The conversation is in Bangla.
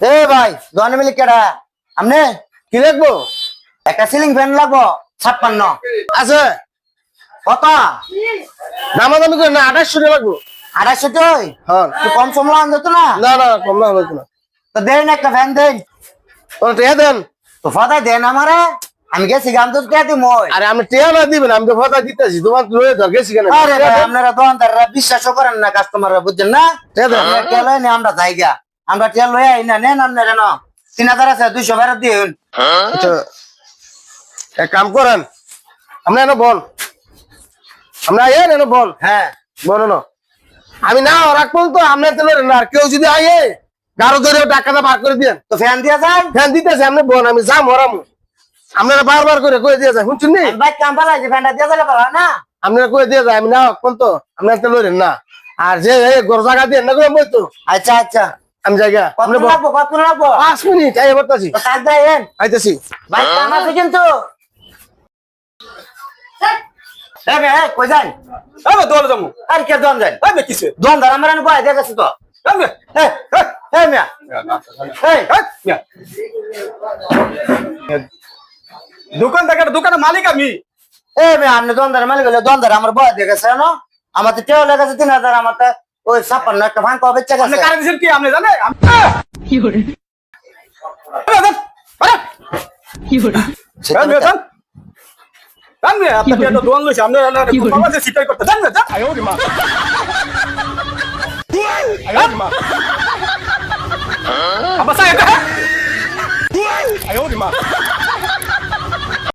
এ ভাই দোকানে মিলি কেডা? আমনে কি লাগবো? একটা সিলিং ফ্যান লাগবো ছাপ্পান্ন। আছে। কত? দামাদামি করে না আঠাশশো টাকা লাগবো। আড়াইশো তুই হ্যাঁ। কম সমলা আনতো না? না না কম না হলো না। তো দেন একটা ফ্যান দেন। ও দেন। তো ফাদাই দেন আমারে। আমি গেছি গান তো আরে আমি টিয়া না দিবেন আমি তো দিতেছি তোমার লয়ে ধর গেছি কেন? আরে ভাই আপনারা দোকানদাররা বিশ্বাসও করেন না কাস্টমাররা বুঝছেন না? টিয়া আমরা নি আমরা জায়গা। আমরা টিয়া লই আই না নেন আপনারা না তিন হাজার আছে দুইশো ফেরত দিন। আচ্ছা এক কাম করেন আমরা এনে বল। আমরা এনে বল। হ্যাঁ। বলো না। আমি না রাখব তো আমরা তো না আর কেউ যদি আয়ে গারো ধরে টাকাটা বার করে দিয়েন। তো ফ্যান দিয়ে যান। ফ্যান দিতেছে আপনি বল আমি যাম হরাম আপনারা বারবার করে কয়ে দিয়ে যায় শুনছেন নি? বাইক কাম পালাই ফ্যানটা দিয়ে যাবে পালা না। আপনারা কয়ে দিয়ে যায় আমি না কোন তো আপনারা তো লড়েন না। আর যে এই গর জায়গা দিয়ে না করে মই তো আচ্ছা আচ্ছা। আমি জায়গা কত আপনি লাগবো কত লাগবো? পাঁচ মিনিট আই বলতাছি কাজ দেন আইতাছি। বাইক কাম আছে কিন্তু। এই, কই যান আমি দোয়ালে যাব। আর কে দোকান যান আমি কিসে? দোকান ধর আমার বয় দিয়ে গেছে তো। আমি এই, এই, এই মিয়া। এই দোকান থেকে দোকানের মালিক আমি। এই মিয়া আপনি দোকানদার মালিক হলে দোকানদার আমার বয় দিয়ে গেছে না আমার তো টেও লেগেছে তিন হাজার আমার তো ওই ছাপ্পান্ন একটা ভাঙ কবে চেক আপনি আছে কারে দিয়েছেন কি আপনি জানে আমি- সেটা আমি জান আমি আপনার একটা দোয়ান লইছি আপনি বাবা যে সিটাই করতে। জান জান। আয় ওরে মা। আয় ওরে মা। আব্বা সাহেব আয় ওরে মা।